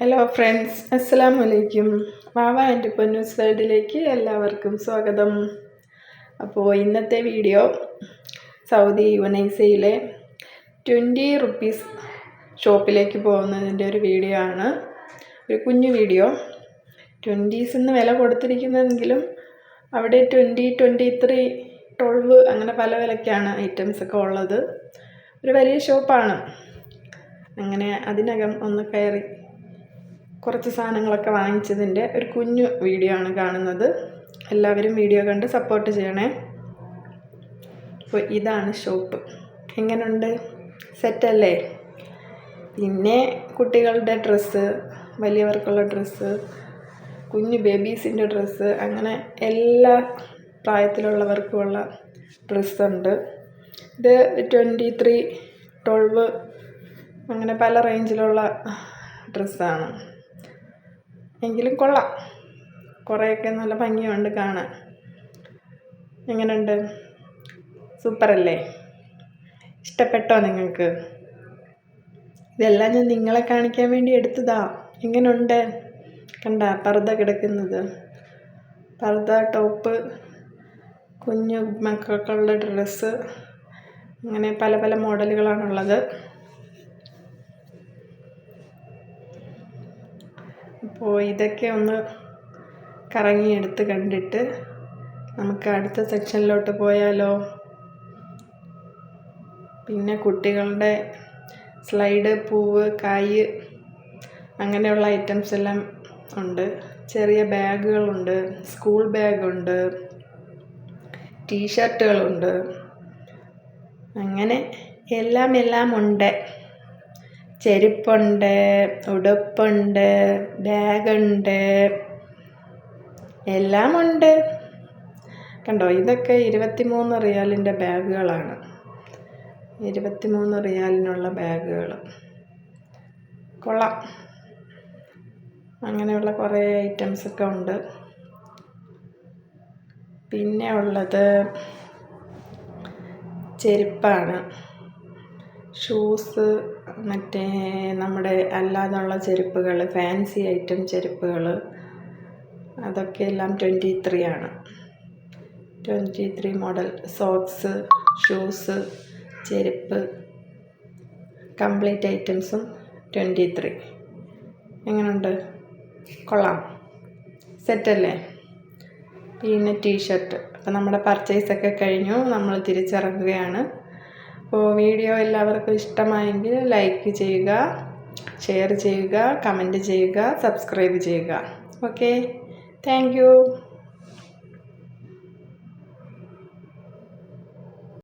Hello friends അസ്സലാമു അലൈക്കും വാവ and Ponnoos വേൾഡിലേക്ക് എല്ലാവർക്കും സ്വാഗതം. അപ്പോൾ ഇന്നത്തെ വീഡിയോ സൗദി യുനൈസയിലെ ട്വന്റി റുപ്പീസ് ഷോപ്പിലേക്ക് പോകുന്നതിന്റെ ഒരു വീഡിയോ ആണ്. ഒരു കുഞ്ഞു വീഡിയോ ട്വന്റീസ് എന്ന് വില കൊടുത്തിരിക്കുന്നതെങ്കിലും അവിടെ ട്വന്റി ട്വന്റി ത്രീ ട്വൽവ് അങ്ങനെ പല വിലയ്ക്കാണ് ഐറ്റംസ് ഒക്കെ ഉള്ളത്. ഒരു വലിയ ഷോപ്പാണ് അങ്ങനെ അതിനകം ഒന്ന് കയറി കുറച്ച് സാധനങ്ങളൊക്കെ വാങ്ങിച്ചതിന്റെ ഒരു കുഞ്ഞു വീഡിയോ ആണ് കാണുന്നത്. എല്ലാവരും വീഡിയോ കണ്ട് സപ്പോർട്ട് ചെയ്യണേ. അപ്പോൾ ഇതാണ് ഷോപ്പ് എങ്ങനെയുണ്ട് സെറ്റല്ലേ പിന്നെ കുട്ടികളുടെ ഡ്രസ്സ് വലിയവർക്കുള്ള ഡ്രസ്സ് കുഞ്ഞു ബേബീസിന്റെ ഡ്രസ്സ് അങ്ങനെ എല്ലാ പ്രായത്തിലുള്ളവർക്കുമുള്ള ഡ്രസ്സുണ്ട് ഇത് ട്വന്റി ത്രീ ട്വൽവ് അങ്ങനെ പല റേഞ്ചിലുള്ള ഡ്രസ്സാണ് എങ്കിലും കൊള്ളാം. കുറേയൊക്കെ നല്ല ഭംഗിയുണ്ട് കാണാൻ. എങ്ങനെയുണ്ട് സൂപ്പറല്ലേ? ഇഷ്ടപ്പെട്ടോ നിങ്ങൾക്ക്? ഇതെല്ലാം ഞാൻ നിങ്ങളെ കാണിക്കാൻ വേണ്ടി എടുത്തതാ. എങ്ങനെയുണ്ട് കണ്ട പർദ്ദ കിടക്കുന്നത്. പർദ്ദ ടോപ്പ് കുഞ്ഞു മക്കൾക്കുള്ള ഡ്രസ്സ്. അങ്ങനെ പല പല മോഡലുകളാണുള്ളത്. അപ്പോൾ ഇതൊക്കെ ഒന്ന് കറങ്ങിയെടുത്ത് കണ്ടിട്ട് നമുക്ക് അടുത്ത സെക്ഷനിലോട്ട് പോയാലോ? പിന്നെ കുട്ടികളുടെ സ്ലൈഡ് പൂവ് കായ് അങ്ങനെയുള്ള ഐറ്റംസ് എല്ലാം ഉണ്ട്. ചെറിയ ബാഗുകളുണ്ട് സ്കൂൾ ബാഗുണ്ട് ടീഷർട്ടുകളുണ്ട്. അങ്ങനെ എല്ലാം എല്ലാം ഉണ്ട്. ചെരുപ്പുണ്ട് ഉടുപ്പുണ്ട് ബാഗുണ്ട് എല്ലാം ഉണ്ട് കണ്ടോ ഇതൊക്കെ ഇരുപത്തിമൂന്ന് റിയാലിന്റെ ബാഗുകളാണ്. ഇരുപത്തിമൂന്ന് റിയാലിനുള്ള ബാഗുകൾ കൊള്ളാം. അങ്ങനെയുള്ള കുറേ ഐറ്റംസൊക്കെ ഉണ്ട്. പിന്നെ ഉള്ളത് ചെരുപ്പാണ്. ഷൂസ് മറ്റേ നമ്മുടെ അല്ലാതുള്ള ചെരുപ്പുകൾ ഫാൻസി ഐറ്റം ചെരുപ്പുകൾ അതൊക്കെ എല്ലാം ട്വന്റി ത്രീ ആണ്. Twenty three model. Socks shoes ചെരുപ്പ് കംപ്ലീറ്റ് ഐറ്റംസും ട്വന്റി ത്രീ. എങ്ങനെയുണ്ട് കൊള്ളാം. സെറ്റല്ലേ? പിന്നെ ടീഷർട്ട്. അപ്പം നമ്മുടെ പർച്ചേസൊക്കെ കഴിഞ്ഞു. നമ്മൾ തിരിച്ചിറങ്ങുകയാണ്. അപ്പോൾ വീഡിയോ എല്ലാവർക്കും ഇഷ്ടമായെങ്കിൽ ലൈക്ക് ചെയ്യുക ഷെയർ ചെയ്യുക കമന്റ് ചെയ്യുക സബ്സ്ക്രൈബ് ചെയ്യുക. ഓക്കെ. താങ്ക്